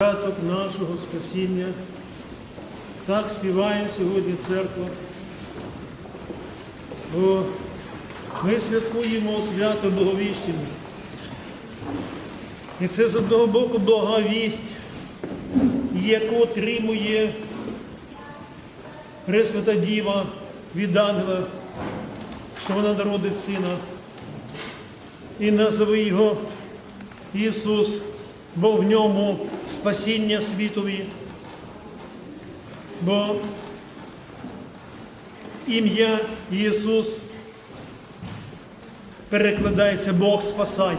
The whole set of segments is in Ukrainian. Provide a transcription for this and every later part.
Початок нашого спасіння. Так співає сьогодні церква. Бо ми святкуємо свято Боговіщення. І це з одного боку блага вість, яку отримує Пресвята Діва від ангела, що вона народить сина. І назови його Ісус, бо в ньому спасіння світові. Бо ім'я Ісус перекладається Бог спасає.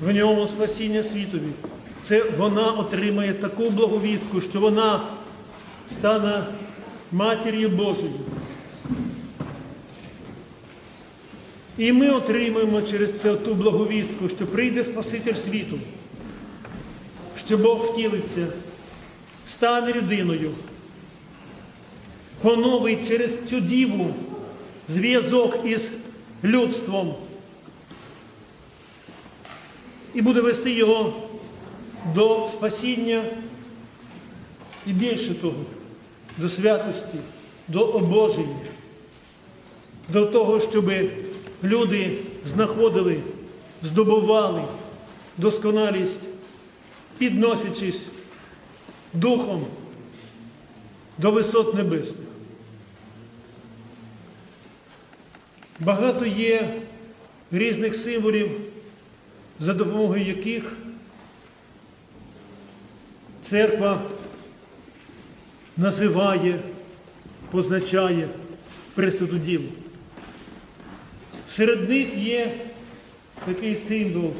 В ньому спасіння світові. Це вона отримає таку благовістку, що вона стане матір'ю Божою. І ми отримаємо через це ту благовістку, що прийде Спаситель світу, що Бог втілиться, стане людиною, поновить через цю діву зв'язок із людством. І буде вести його до спасіння і більше того, до святості, до обоження, до того, щоб люди знаходили, здобували досконалість, підносячись духом до висот небесних. Багато є різних символів, за допомогою яких церква називає, позначає Пресвяту Діву. Серед них є такий символ.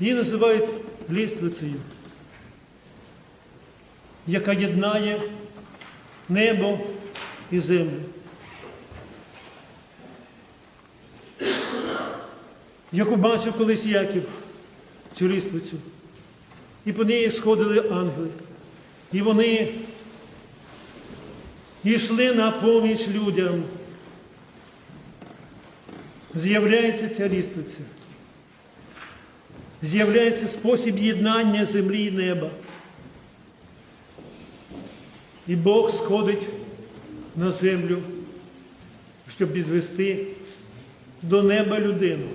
Її називають ліствицею, яка єднає небо і землю. Яку бачив колись Яків, цю ліствицю. І по неї сходили ангели. І вони йшли на поміч людям. З'являється ця ліствиця. З'являється спосіб єднання землі і неба. І Бог сходить на землю, щоб підвести до неба людину.